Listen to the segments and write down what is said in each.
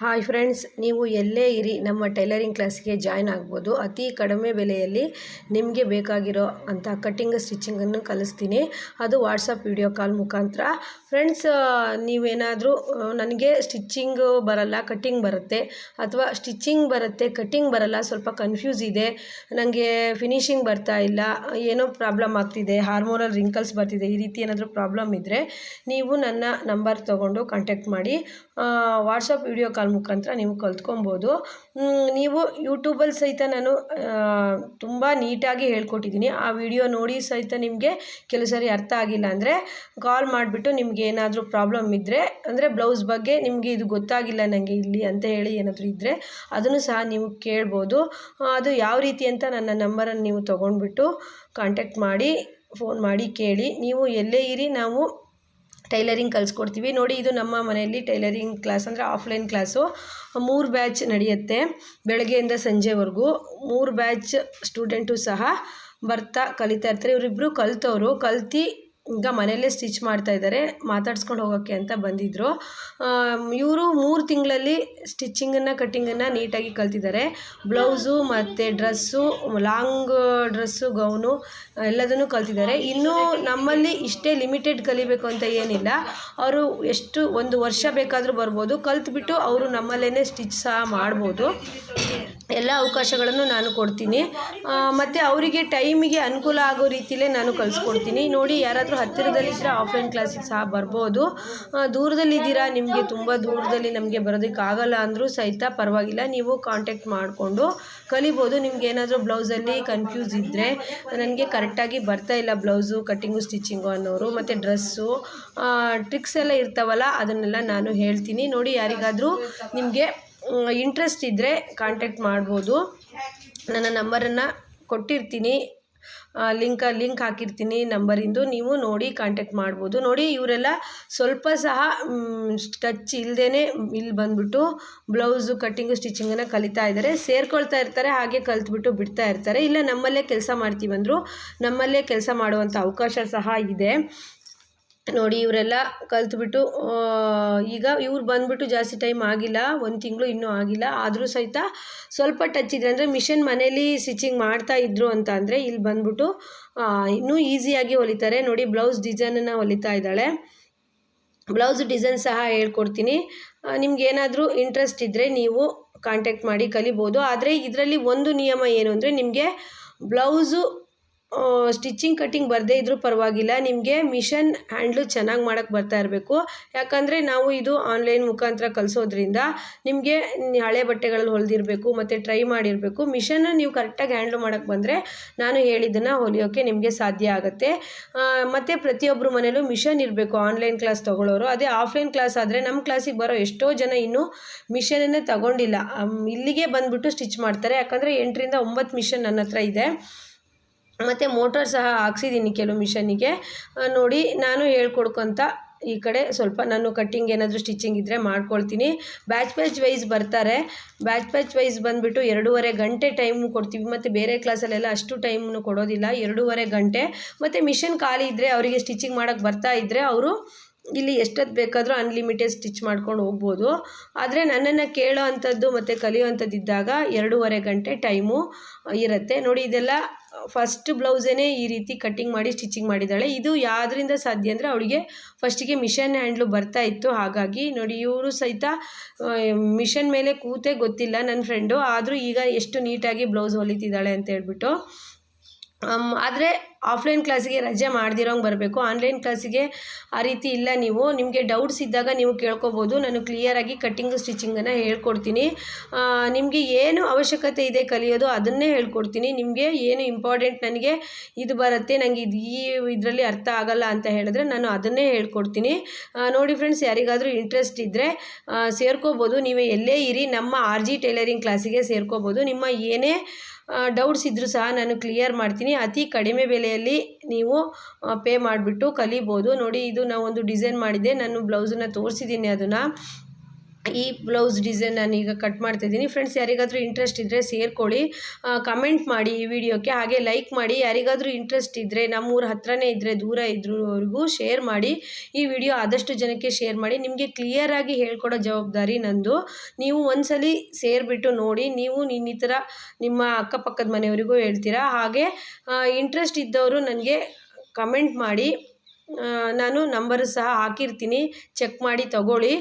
Hi friends ನೀವು ಎಲ್ಲೇ ಇರಿ, ನಮ್ಮ ಟೈಲರಿಂಗ್ ಕ್ಲಾಸ್ಗೆ ಜಾಯ್ನ್ ಆಗ್ಬೋದು. ಅತಿ ಕಡಿಮೆ ಬೆಲೆಯಲ್ಲಿ ನಿಮಗೆ ಬೇಕಾಗಿರೋ ಅಂಥ ಕಟ್ಟಿಂಗ್ ಸ್ಟಿಚಿಂಗನ್ನು ಕಲಿಸ್ತೀನಿ. ಅದು ವಾಟ್ಸಪ್ ವಿಡಿಯೋ ಕಾಲ್ ಮುಖಾಂತರ. ಫ್ರೆಂಡ್ಸ್ ನೀವೇನಾದರೂ ನನಗೆ ಸ್ಟಿಚ್ಚಿಂಗು ಬರಲ್ಲ ಕಟ್ಟಿಂಗ್ ಬರುತ್ತೆ. ಅಥವಾ ಸ್ಟಿಚ್ಚಿಂಗ್ ಬರುತ್ತೆ ಕಟ್ಟಿಂಗ್ ಬರಲ್ಲ, ಸ್ವಲ್ಪ ಕನ್ಫ್ಯೂಸ್ ಇದೆ. ನನಗೆ ಫಿನಿಶಿಂಗ್ ಬರ್ತಾ ಇಲ್ಲ, ಏನೋ ಪ್ರಾಬ್ಲಮ್ ಆಗ್ತಿದೆ ಹಾರ್ಮೋನಲ್ ರಿಂಕಲ್ಸ್ ಬರ್ತಿದೆ, ಈ ರೀತಿ ಏನಾದರೂ ಪ್ರಾಬ್ಲಮ್ ಇದ್ದರೆ ನೀವು ನನ್ನ ನಂಬರ್ ತೊಗೊಂಡು ಕಾಂಟ್ಯಾಕ್ಟ್ ಮಾಡಿ. ವಾಟ್ಸಪ್ ವಿಡಿಯೋ ಕಾಲ್ ಮುಖಾಂತರ ನೀವು ಕಲ್ತ್ಕೊಬೋದು. ನೀವು ಯೂಟ್ಯೂಬಲ್ಲಿ ಸಹಿತ ನಾನು ತುಂಬ ನೀಟಾಗಿ ಹೇಳ್ಕೊಟ್ಟಿದ್ದೀನಿ. ಆ ವಿಡಿಯೋ ನೋಡಿ ಸಹಿತ ನಿಮಗೆ ಕೆಲವು ಸರಿ ಅರ್ಥ ಆಗಿಲ್ಲ ಅಂದರೆ ಕಾಲ್ ಮಾಡಿಬಿಟ್ಟು ನಿಮ್ಗೆ ಏನಾದರೂ ಪ್ರಾಬ್ಲಮ್ ಇದ್ದರೆ ಅಂದರೆ ಬ್ಲೌಸ್ ಬಗ್ಗೆ ನಿಮಗೆ ಇದು ಗೊತ್ತಾಗಿಲ್ಲ ನನಗೆ ಇಲ್ಲಿ ಅಂತ ಹೇಳಿ ಏನಾದರೂ ಇದ್ದರೆ ಅದನ್ನು ಸಹ ನೀವು ಕೇಳ್ಬೋದು. ಅದು ಯಾವ ರೀತಿ ಅಂತ ನನ್ನ ನಂಬರನ್ನು ನೀವು ತೊಗೊಂಡ್ಬಿಟ್ಟು ಕಾಂಟ್ಯಾಕ್ಟ್ ಮಾಡಿ ಫೋನ್ ಮಾಡಿ ಕೇಳಿ. ನೀವು ಎಲ್ಲೇ ಇರಿ, ನಾವು ಟೈಲರಿಂಗ್ ಕಲಿಸ್ಕೊಡ್ತೀವಿ. ನೋಡಿ, ಇದು ನಮ್ಮ ಮನೆಯಲ್ಲಿ ಟೈಲರಿಂಗ್ ಕ್ಲಾಸ್ ಅಂದರೆ ಆಫ್ಲೈನ್ ಕ್ಲಾಸು. ಮೂರು ಬ್ಯಾಚ್ ನಡೆಯುತ್ತೆ ಬೆಳಗ್ಗೆಯಿಂದ ಸಂಜೆವರೆಗೂ. ಮೂರು ಬ್ಯಾಚ್ ಸ್ಟೂಡೆಂಟು ಸಹ ಬರ್ತಾ ಕಲಿತಾ ಇರ್ತಾರೆ. ಇವರಿಬ್ಬರು ಕಲಿತವರು. ಕಲ್ತು ಈಗ ಮನೆಯಲ್ಲೇ ಸ್ಟಿಚ್ ಮಾಡ್ತಾ ಇದ್ದಾರೆ, ಮಾತಾಡ್ಸ್ಕೊಂಡು ಹೋಗೋಕ್ಕೆ ಅಂತ ಬಂದಿದ್ದರು ಇವರು ಮೂರು ತಿಂಗಳಲ್ಲಿ ಸ್ಟಿಚ್ಚಿಂಗನ್ನು ಕಟ್ಟಿಂಗನ್ನು ನೀಟಾಗಿ ಕಲ್ತಿದ್ದಾರೆ. ಬ್ಲೌಸು ಮತ್ತು ಡ್ರೆಸ್ಸು, ಲಾಂಗ್ ಡ್ರೆಸ್ಸು, ಗೌನು ಎಲ್ಲದನ್ನು ಕಲ್ತಿದ್ದಾರೆ. ಇನ್ನೂ ನಮ್ಮಲ್ಲಿ ಇಷ್ಟೇ ಲಿಮಿಟೆಡ್ ಕಲಿಬೇಕು ಅಂತ ಏನಿಲ್ಲ. ಅವರು ಎಷ್ಟು ಒಂದು ವರ್ಷ ಬೇಕಾದರೂ ಬರ್ಬೋದು. ಕಲ್ತ್ಬಿಟ್ಟು ಅವರು ನಮ್ಮಲ್ಲೇ ಸ್ಟಿಚ್ ಸಹ ಮಾಡ್ಬೋದು. ಎಲ್ಲ ಅವಕಾಶಗಳನ್ನು ನಾನು ಕೊಡ್ತೀನಿ. ಮತ್ತು ಅವರಿಗೆ ಟೈಮಿಗೆ ಅನುಕೂಲ ಆಗೋ ರೀತಿಲೇ ನಾನು ಕಲಿಸ್ಕೊಡ್ತೀನಿ ನೋಡಿ, ಯಾರಾದರೂ ಹತ್ತಿರದಲ್ಲಿದ್ದರೆ ಆಫ್ಲೈನ್ ಕ್ಲಾಸಿಗೆ ಸಹ ಬರ್ಬೋದು. ದೂರದಲ್ಲಿದ್ದೀರಾ? ನಿಮಗೆ ತುಂಬ ದೂರದಲ್ಲಿ ನಮಗೆ ಬರೋದಕ್ಕಾಗಲ್ಲ ಅಂದರೂ ಸಹಿತ ಪರವಾಗಿಲ್ಲ. ನೀವು ಕಾಂಟ್ಯಾಕ್ಟ್ ಮಾಡಿಕೊಂಡು ಕಲಿಬೋದು. ನಿಮ್ಗೆ ಏನಾದರೂ ಬ್ಲೌಸಲ್ಲಿ ಕನ್ಫ್ಯೂಸ್ ಇದ್ದರೆ ನನಗೆ ಕರೆಕ್ಟಾಗಿ ಬರ್ತಾ ಇಲ್ಲ ಬ್ಲೌಸು ಕಟ್ಟಿಂಗು ಸ್ಟಿಚಿಂಗು ಅನ್ನೋರು, ಮತ್ತು ಡ್ರೆಸ್ಸು ಟ್ರಿಕ್ಸ್ ಎಲ್ಲ ಇರ್ತಾವಲ್ಲ, ಅದನ್ನೆಲ್ಲ ನಾನು ಹೇಳ್ತೀನಿ. ನೋಡಿ, ಯಾರಿಗಾದರೂ ನಿಮಗೆ ಇಂಟ್ರೆಸ್ಟ್ ಇದ್ದರೆ ಕಾಂಟ್ಯಾಕ್ಟ್ ಮಾಡ್ಬೋದು. ನನ್ನ ನಂಬರನ್ನು ಕೊಟ್ಟಿರ್ತೀನಿ. ಲಿಂಕ ಲಿಂಕ್ ಹಾಕಿರ್ತೀನಿ ನಂಬರಿಂದು ನೀವು ನೋಡಿ ಕಾಂಟ್ಯಾಕ್ಟ್ ಮಾಡ್ಬೋದು. ನೋಡಿ, ಇವರೆಲ್ಲ ಸ್ವಲ್ಪ ಸಹ ಟಚ್ ಇಲ್ಲದೇ ಇಲ್ಲಿ ಬಂದುಬಿಟ್ಟು ಬ್ಲೌಸು ಕಟ್ಟಿಂಗು ಸ್ಟಿಚಿಂಗನ್ನು ಕಲಿತಾ ಇದ್ದಾರೆ. ಸೇರ್ಕೊಳ್ತಾ ಇರ್ತಾರೆ, ಹಾಗೆ ಕಲ್ತ್ಬಿಟ್ಟು ಬಿಡ್ತಾ ಇರ್ತಾರೆ. ಇಲ್ಲ, ನಮ್ಮಲ್ಲೇ ಕೆಲಸ ಮಾಡ್ತೀವಂದರು ನಮ್ಮಲ್ಲೇ ಕೆಲಸ ಮಾಡುವಂಥ ಅವಕಾಶ ಸಹ ಇದೆ. ನೋಡಿ ಇವರೆಲ್ಲ ಕಲ್ತ್ಬಿಟ್ಟು ಈಗ ಇವ್ರು ಬಂದುಬಿಟ್ಟು ಜಾಸ್ತಿ ಟೈಮ್ ಆಗಿಲ್ಲ, ಒಂದು ತಿಂಗಳು ಇನ್ನೂ ಆಗಿಲ್ಲ. ಆದರೂ ಸಹಿತ ಸ್ವಲ್ಪ ಟಚ್ ಇದ್ರೆ, ಅಂದರೆ ಮಿಷನ್ ಮನೇಲಿ ಸ್ಟಿಚಿಂಗ್ ಮಾಡ್ತಾ ಇದ್ರು ಅಂತ ಅಂದರೆ ಇಲ್ಲಿ ಬಂದ್ಬಿಟ್ಟು ಇನ್ನೂ ಈಸಿಯಾಗಿ ಹೊಲಿತಾರೆ. ನೋಡಿ ಬ್ಲೌಸ್ ಡಿಸೈನನ್ನು ಹೊಲಿತಾ ಇದ್ದಾಳೆ. ಬ್ಲೌಸ್ ಡಿಸೈನ್ ಸಹ ಹೇಳ್ಕೊಡ್ತೀನಿ. ನಿಮ್ಗೇನಾದರೂ ಇಂಟ್ರೆಸ್ಟ್ ಇದ್ದರೆ ನೀವು ಕಾಂಟ್ಯಾಕ್ಟ್ ಮಾಡಿ ಕಲಿಬೋದು. ಆದರೆ ಇದರಲ್ಲಿ ಒಂದು ನಿಯಮ ಏನು ಅಂದರೆ ನಿಮಗೆ ಬ್ಲೌಸು ಸ್ಟಿಚ್ಚಿಂಗ್ ಕಟ್ಟಿಂಗ್ ಬರದೇ ಇದ್ದರೂ ಪರವಾಗಿಲ್ಲ. ನಿಮಗೆ ಮಿಷನ್ ಹ್ಯಾಂಡ್ಲು ಚೆನ್ನಾಗಿ ಮಾಡೋಕ್ಕೆ ಬರ್ತಾ ಇರಬೇಕು. ಯಾಕಂದರೆ ನಾವು ಇದು ಆನ್ಲೈನ್ ಮುಖಾಂತರ ಕಲಿಸೋದ್ರಿಂದ ನಿಮಗೆ ಹಳೆ ಬಟ್ಟೆಗಳಲ್ಲಿ ಹೊಲಿದಿರಬೇಕು, ಮತ್ತು ಟ್ರೈ ಮಾಡಿರಬೇಕು. ಮಿಷನ್ನ ನೀವು ಕರೆಕ್ಟಾಗಿ ಹ್ಯಾಂಡ್ಲ್ ಮಾಡೋಕ್ಕೆ ಬಂದರೆ ನಾನು ಹೇಳಿದ್ದನ್ನು ಹೊಲಿಯೋಕ್ಕೆ ನಿಮಗೆ ಸಾಧ್ಯ ಆಗುತ್ತೆ. ಮತ್ತು ಪ್ರತಿಯೊಬ್ಬರು ಮನೇಲೂ ಮಿಷನ್ ಇರಬೇಕು. ಆನ್ಲೈನ್ ಕ್ಲಾಸ್ ತೊಗೊಳ್ಳೋರು ಅದೇ ಆಫ್ಲೈನ್ ಕ್ಲಾಸ್ ಆದರೆ ನಮ್ಮ ಕ್ಲಾಸಿಗೆ ಬರೋ ಎಷ್ಟೋ ಜನ ಇನ್ನೂ ಮಿಷನನ್ನೇ ತಗೊಂಡಿಲ್ಲ. ಇಲ್ಲಿಗೆ ಬಂದುಬಿಟ್ಟು ಸ್ಟಿಚ್ ಮಾಡ್ತಾರೆ. ಯಾಕಂದರೆ ಎಂಟರಿಂದ ಒಂಬತ್ತು ಮಿಷನ್ ನನ್ನ ಹತ್ರ ಇದೆ. ಮತ್ತು ಮೋಟರ್ ಸಹ ಹಾಕ್ಸಿದ್ದೀನಿ ಕೆಲವು ಮಿಷನ್ನಿಗೆ ನೋಡಿ, ನಾನು ಹೇಳ್ಕೊಡ್ಕೊತ ಈ ಕಡೆ ಸ್ವಲ್ಪ ನಾನು ಕಟ್ಟಿಂಗ್ ಏನಾದರೂ ಸ್ಟಿಚಿಂಗ್ ಇದ್ದರೆ ಮಾಡ್ಕೊಳ್ತೀನಿ. ಬ್ಯಾಚ್ ಬ್ಯಾಚ್ ವೈಸ್ ಬರ್ತಾರೆ. ಬ್ಯಾಚ್ ಬ್ಯಾಚ್ ವೈಸ್ ಬಂದುಬಿಟ್ಟು ಎರಡೂವರೆ ಗಂಟೆ ಟೈಮ್ ಕೊಡ್ತೀವಿ. ಮತ್ತು ಬೇರೆ ಕ್ಲಾಸಲ್ಲೆಲ್ಲ ಅಷ್ಟು ಟೈಮನ್ನು ಕೊಡೋದಿಲ್ಲ. ಎರಡೂವರೆ ಗಂಟೆ. ಮತ್ತು ಮಿಷನ್ ಖಾಲಿ ಇದ್ದರೆ ಅವರಿಗೆ ಸ್ಟಿಚಿಂಗ್ ಮಾಡೋಕ್ಕೆ ಬರ್ತಾ ಇದ್ದರೆ ಅವರು ಇಲ್ಲಿ ಎಷ್ಟೊತ್ತು ಬೇಕಾದರೂ ಅನ್ಲಿಮಿಟೆಡ್ ಸ್ಟಿಚ್ ಮಾಡ್ಕೊಂಡು ಹೋಗ್ಬೋದು. ಆದರೆ ನನ್ನನ್ನು ಕೇಳೋ ಅಂಥದ್ದು ಮತ್ತು ಕಲಿಯುವಂಥದ್ದು ಇದ್ದಾಗ ಎರಡೂವರೆ ಗಂಟೆ ಟೈಮು ಇರುತ್ತೆ. ನೋಡಿ, ಇದೆಲ್ಲ ಫಸ್ಟ್ ಬ್ಲೌಸೇ ಈ ರೀತಿ ಕಟ್ಟಿಂಗ್ ಮಾಡಿ ಸ್ಟಿಚಿಂಗ್ ಮಾಡಿದ್ದಾಳೆ. ಇದು ಯಾವುದರಿಂದ ಸಾಧ್ಯ ಅಂದರೆ ಅವಳಿಗೆ ಫಸ್ಟಿಗೆ ಮಿಷನ್ ಹ್ಯಾಂಡ್ಲು ಬರ್ತಾ ಇತ್ತು. ಹಾಗಾಗಿ ನೋಡಿ, ಇವರು ಸಹಿತ ಮಿಷನ್ ಮೇಲೆ ಕೂತೇ ಗೊತ್ತಿಲ್ಲ ನನ್ನ ಫ್ರೆಂಡು ಆದರೂ ಈಗ ಎಷ್ಟು ನೀಟಾಗಿ ಬ್ಲೌಸ್ ಹೊಲಿತಿದ್ದಾಳೆ ಅಂತ ಹೇಳ್ಬಿಟ್ಟು ಆದರೆ ಆಫ್ಲೈನ್ ಕ್ಲಾಸಿಗೆ ರಜೆ ಮಾಡ್ದಿರೋಂಗೆ ಬರಬೇಕು. ಆನ್ಲೈನ್ ಕ್ಲಾಸಿಗೆ ಆ ರೀತಿ ಇಲ್ಲ ನೀವು. ನಿಮಗೆ ಡೌಟ್ಸ್ ಇದ್ದಾಗ ನೀವು ಕೇಳ್ಕೊಬೋದು. ನಾನು ಕ್ಲಿಯರಾಗಿ ಕಟ್ಟಿಂಗ್ ಸ್ಟಿಚಿಂಗನ್ನು ಹೇಳ್ಕೊಡ್ತೀನಿ. ನಿಮಗೆ ಏನು ಅವಶ್ಯಕತೆ ಇದೆ ಕಲಿಯೋದು ಅದನ್ನೇ ಹೇಳ್ಕೊಡ್ತೀನಿ. ನಿಮಗೆ ಏನು ಇಂಪಾರ್ಟೆಂಟ್ ನನಗೆ ಇದು ಬರುತ್ತೆ ನನಗೆ ಇದು ಈ ಇದರಲ್ಲಿ ಅರ್ಥ ಆಗಲ್ಲ ಅಂತ ಹೇಳಿದ್ರೆ ನಾನು ಅದನ್ನೇ ಹೇಳ್ಕೊಡ್ತೀನಿ. ನೋಡಿ ಫ್ರೆಂಡ್ಸ್ ಯಾರಿಗಾದರೂ ಇಂಟ್ರೆಸ್ಟ್ ಇದ್ದರೆ ಸೇರ್ಕೋಬೋದು. ನೀವೇ ಎಲ್ಲೇ ಇರಿ, ನಮ್ಮ ಆರ್ ಜಿ ಟೈಲರಿಂಗ್ ಕ್ಲಾಸಿಗೆ ಸೇರ್ಕೋಬೋದು. ನಿಮ್ಮ ಏನೇ ಡೌಟ್ಸ್ ಇದ್ದರೂ ಸಹ ನಾನು ಕ್ಲಿಯರ್ ಮಾಡ್ತೀನಿ. ಅತಿ ಕಡಿಮೆ ಬೆಲೆಯಲ್ಲಿ ನೀವು ಪೇ ಮಾಡಿಬಿಟ್ಟು ಕಲಿಬೋದು. ನೋಡಿ, ಇದು ನಾವೊಂದು ಡಿಸೈನ್ ಮಾಡಿದ್ದೆ. ನಾನು ಬ್ಲೌಸನ್ನು ತೋರಿಸಿದ್ದೀನಿ ಅದನ್ನು. ಈ ಬ್ಲೌಸ್ ಡಿಸೈನ್ ನಾನು ಈಗ ಕಟ್ ಮಾಡ್ತಿದ್ದೀನಿ. ಫ್ರೆಂಡ್ಸ್ ಯಾರಿಗಾದರೂ ಇಂಟ್ರೆಸ್ಟ್ ಇದ್ದರೆ ಸೇರ್ಕೊಳ್ಳಿ. ಕಮೆಂಟ್ ಮಾಡಿ ಈ ವಿಡಿಯೋಕ್ಕೆ. ಹಾಗೆ ಲೈಕ್ ಮಾಡಿ. ಯಾರಿಗಾದರೂ ಇಂಟ್ರೆಸ್ಟ್ ಇದ್ದರೆ ನಮ್ಮೂರ ಹತ್ರನೇ ಇದ್ದರೆ ದೂರ ಇದ್ರವರೆಗೂ ಶೇರ್ ಮಾಡಿ. ಈ ವಿಡಿಯೋ ಆದಷ್ಟು ಜನಕ್ಕೆ ಶೇರ್ ಮಾಡಿ. ನಿಮಗೆ ಕ್ಲಿಯರಾಗಿ ಹೇಳ್ಕೊಡೋ ಜವಾಬ್ದಾರಿ ನಂದು. ನೀವು ಒಂದ್ಸಲಿ ಸೇರಿಬಿಟ್ಟು ನೋಡಿ. ನೀವು ಥರ ನಿಮ್ಮ ಅಕ್ಕಪಕ್ಕದ ಮನೆಯವರಿಗೂ ಹೇಳ್ತೀರಾ? ಹಾಗೆ ಇಂಟ್ರೆಸ್ಟ್ ಇದ್ದವರು ನನಗೆ ಕಮೆಂಟ್ ಮಾಡಿ. ನಾನು ನಂಬರು ಸಹ ಹಾಕಿರ್ತೀನಿ. ಚೆಕ್ ಮಾಡಿ ತಗೊಳ್ಳಿ.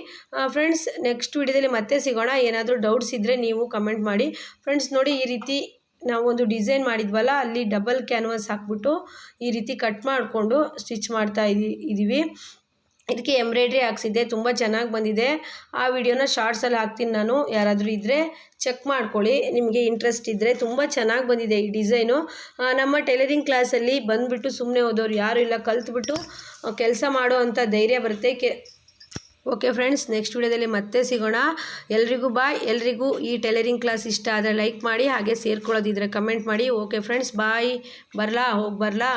ಫ್ರೆಂಡ್ಸ್ ನೆಕ್ಸ್ಟ್ ವಿಡಿಯೋದಲ್ಲಿ ಮತ್ತೆ ಸಿಗೋಣ. ಏನಾದರೂ ಡೌಟ್ಸ್ ಇದ್ದರೆ ನೀವು ಕಮೆಂಟ್ ಮಾಡಿ. ಫ್ರೆಂಡ್ಸ್ ನೋಡಿ ಈ ರೀತಿ ನಾವು ಒಂದು ಡಿಸೈನ್ ಮಾಡಿದ್ವಲ್ಲ, ಅಲ್ಲಿ ಡಬಲ್ ಕ್ಯಾನ್ವಾಸ್ ಹಾಕ್ಬಿಟ್ಟು ಈ ರೀತಿ ಕಟ್ ಮಾಡಿಕೊಂಡು ಸ್ಟಿಚ್ ಮಾಡ್ತಾ ಇದ್ದೀ ಇದ್ದೀವಿ ಇದಕ್ಕೆ ಎಂಬ್ರಾಯ್ಡ್ರಿ ಹಾಕ್ಸಿದ್ದೆ, ತುಂಬ ಚೆನ್ನಾಗಿ ಬಂದಿದೆ. ಆ ವಿಡಿಯೋನ ಶಾರ್ಟ್ಸಲ್ಲಿ ಹಾಕ್ತೀನಿ ನಾನು. ಯಾರಾದರೂ ಇದ್ದರೆ ಚೆಕ್ ಮಾಡ್ಕೊಳ್ಳಿ. ನಿಮಗೆ ಇಂಟ್ರೆಸ್ಟ್ ಇದ್ದರೆ ತುಂಬ ಚೆನ್ನಾಗಿ ಬಂದಿದೆ ಈ ಡಿಸೈನು ನಮ್ಮ ಟೈಲರಿಂಗ್ ಕ್ಲಾಸಲ್ಲಿ ಬಂದುಬಿಟ್ಟು ಸುಮ್ಮನೆ ಹೋದವ್ರು ಯಾರೂ ಇಲ್ಲ, ಕಲ್ತ್ಬಿಟ್ಟು ಕೆಲಸ ಮಾಡೋ ಅಂಥ ಧೈರ್ಯ ಬರುತ್ತೆ. ಕೆ, ಓಕೆ ಫ್ರೆಂಡ್ಸ್ ನೆಕ್ಸ್ಟ್ ವಿಡಿಯೋದಲ್ಲಿ ಮತ್ತೆ ಸಿಗೋಣ. ಎಲ್ರಿಗೂ ಬಾಯ್ ಎಲ್ರಿಗೂ ಈ ಟೈಲರಿಂಗ್ ಕ್ಲಾಸ್ ಇಷ್ಟ ಆದರೆ ಲೈಕ್ ಮಾಡಿ, ಹಾಗೆ ಸೇರ್ಕೊಳ್ಳೋದಿದ್ರೆ ಕಮೆಂಟ್ ಮಾಡಿ. ಓಕೆ ಫ್ರೆಂಡ್ಸ್ ಬಾಯ್ ಬರಲಾ? ಹೋಗಿ ಬರಲಾ?